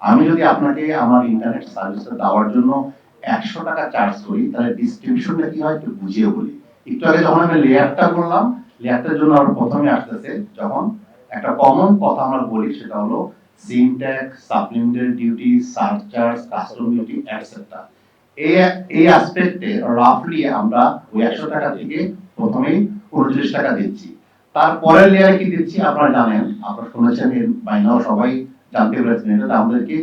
আমি যদি আপনাকে আমার ইন্টারনেট সার্ভিসটা দেওয়ার জন্য একশো টাকা চার্জ করি, তাহলে ডিস্ট্রিবিউশনটা কি হয় একটু বুঝিয়ে বলি। একটু আগে যখন আমি লেয়ারটা বললাম লেয়ারটার জন্য আমরা প্রথমে আসতেছে যখন একটা কমন কথা আমরা বলি, সেটা হলো supplementary duty surcharge custom duty এই অ্যাসপেক্টে রাফলি আমরা ওই একশো টাকা থেকে প্রথমেই উনত্রিশ টাকা দিচ্ছি। তারপরের লেয়ারে কি দিচ্ছি আপনারা জানেন, আপনারা শুনেছেন, এর বাইনাও সবাই জানতে পেরেছেন। এটা আমাদেরকে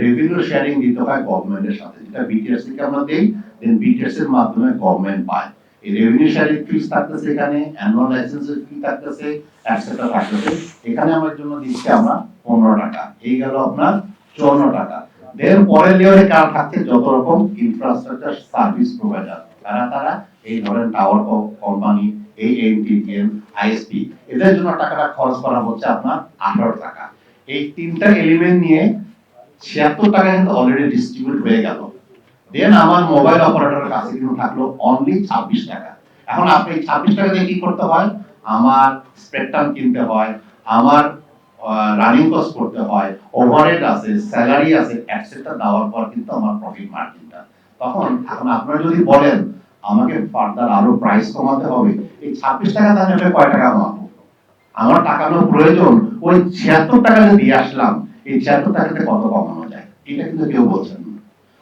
রেভিনিউ শেয়ারিং দিতে হয় গভর্নমেন্টের সাথে। যেটা বিটিএস থেকে আমরা দেই দেন বিটিএস এর মাধ্যমে গভর্নমেন্ট পায়। এই রেভিনিউ শেয়ারিং ফিস থাকতেছে এখানে অ্যানুয়াল লাইসেন্সের ফি থাকতেছে এটসেট্রা থাকতেছে। এখানে আমার জন্য দিচ্ছি আমরা পনেরো টাকা। এই গেল আপনার চুয়ান্ন টাকা। দেন পরের লেয়ারে কার থাকছে? যত রকম ইনফ্রাস্ট্রাকচার সার্ভিস প্রোভাইডার তারা তারা? এই ধরেন টাওয়ার কোম্পানি এই এনটিটিএম আইএসপি এদের জন্য টাকাটা খরচ করা হচ্ছে আপনার আঠারো টাকা। এই তিনটা এলিমেন্ট নিয়ে ছিয়াত্তর টাকা কিন্তু অলরেডি ডিস্ট্রিবিউট হয়ে গেল। দেন আমার মোবাইল অপারেটরের কাছে কিন্তু থাকল অনলি ছাব্বিশ টাকা। এখন আপনি ছাব্বিশ টাকা দিয়ে কি করতে হয়? আমার স্পেকট্রাম কিনতে হয়, আমার রানিং কস্ট করতে হয় ওভারহেড আছে স্যালারি আছে এটসেট্রা দেওয়ার পর কিন্তু আমার প্রফিট মার্জিনটা তখন এখন আপনারা যদি বলেন, আমাকে ফার্দার আরও প্রাইস কমাতে হবে, এই ছাব্বিশ টাকা তাহলে কয় টাকা কমাবো টাকানো প্রয়োজন, ওই ছিয়াত্তর টাকা দিয়ে আসলাম, এই ছিয়াত্তর টাকাতে কত কমানো যায়? এটা কিন্তু কেউ বলছেন না।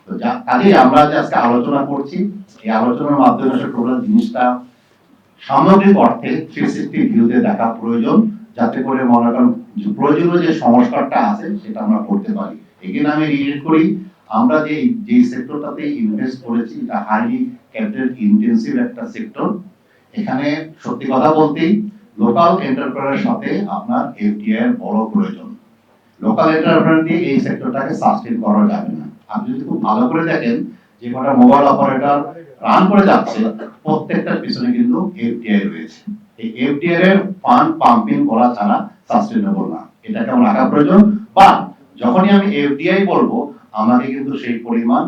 তো যা কাজেই আমরা যে আজকে আলোচনা করছি, এই আলোচনার মাধ্যমে আসলে টোটাল জিনিসটা সামগ্রিক অর্থে থ্রি সিক্সটি ভিউতে দেখা প্রয়োজন, যাতে করে মনে করেন প্রয়োজনীয় যে সংস্কারটা আছে, সেটা আমরা করতে পারি। এখানে আমি রিলেট করি, আমরা যে যে সেক্টরটাতে ইনভেস্ট করেছি, এটা হাইলি ক্যাপিটাল একটা সেক্টর। এখানে সত্যি কথা বলতেই লোকাল এন্টারপ্রেনারের সাথে আপনার এফডিআই এর বড় প্রয়োজন। লোকাল এন্টারপ্রেনার দিয়ে এই সেক্টরটাকে সাস্টেন করা যাবে না। আপনি যদি খুব ভালো করে দেখেন, যে কটা মোবাইল অপারেটর রান করে যাচ্ছে, প্রত্যেকটার পিছনে কিন্তু এফডিআই রয়েছে। এই এফডিআই এর ফান্ড পাম্পিং করা ছাড়া সাস্টেনেবল না। এটাকে আমার রাখা প্রয়োজন? বা যখনই আমি এফডিআই বলব, আমাকে কিন্তু সেই পরিমাণ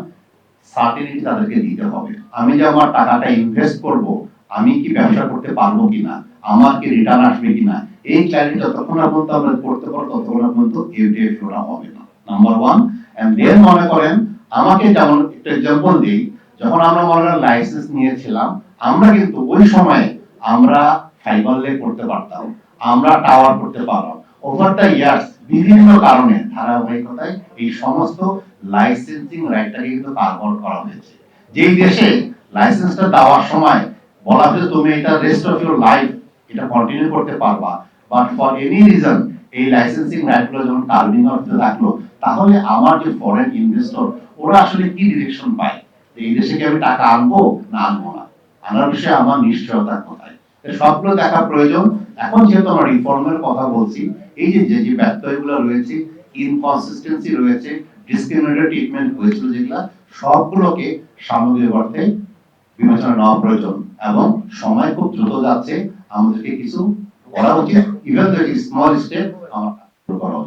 সার্টিনিটি তাদেরকে দিতে হবে। আমি যে আমার টাকাটা ইনভেস্ট করব আমি কি ব্যবসা করতে পারব কিনা? আমার কি রিটার্ন আসবে কিনা? এই ক্ল্যারিটি যতক্ষণ না পর্যন্ত আমরা করতে পারব ততক্ষণ না পর্যন্ত ইউটিএফ ফ্লোটা হবে না। নাম্বার ওয়ান এন্ড দেন মনে করেন, আমাকে যেমন একটা এক্সাম্পল দিই, যখন আমরা মনে করেন লাইসেন্স নিয়েছিলাম, আমরা কিন্তু ওই সময়ে আমরা ফাইবার লে করতে পারতাম, আমরা টাওয়ার করতে পারতাম। ওভার দ্য ইয়ার্স বিভিন্ন কারণে, ধারাবাহিকতায় এই সমস্ত লাইসেন্সিং রাইটটাকে কিন্তু কারবার করা হয়েছে। যেই দেশে লাইসেন্সটা দেওয়ার সময় বলা হয়েছে তুমি এটা রেস্ট অফ ইউর লাইফ এটা কন্টিনিউ করতে পারবা। বাট ফর এনি রিজন এই লাইসেন্সিং রাইটগুলো যখন কার্ভিং হতে থাকল, তাহলে আমার যে ফরেন ইনভেস্টর ওরা আসলে কি ডিরেকশন পায়? এই দেশে কি আমি টাকা আনব না আনব না? আনার বিষয়ে আমার নিশ্চয়তা কোথায়? সবগুলো দেখা প্রয়োজন। এখন যেহেতু আমরা রিফর্মের কথা বলছি, এই যে যে যে ব্যত্যয়গুলো রয়েছে ইনকনসিস্টেন্সি রয়েছে ডিসক্রিমিনেটরি ট্রিটমেন্ট হয়েছিল যেগুলা, সবগুলোকে সামগ্রিক অর্থে বিবেচনা নেওয়া প্রয়োজন। এবং সময় খুব দ্রুত যাচ্ছে। আমাদেরকে কিছু করা উচিত ইভেন দ্যাট স্মল স্টেপ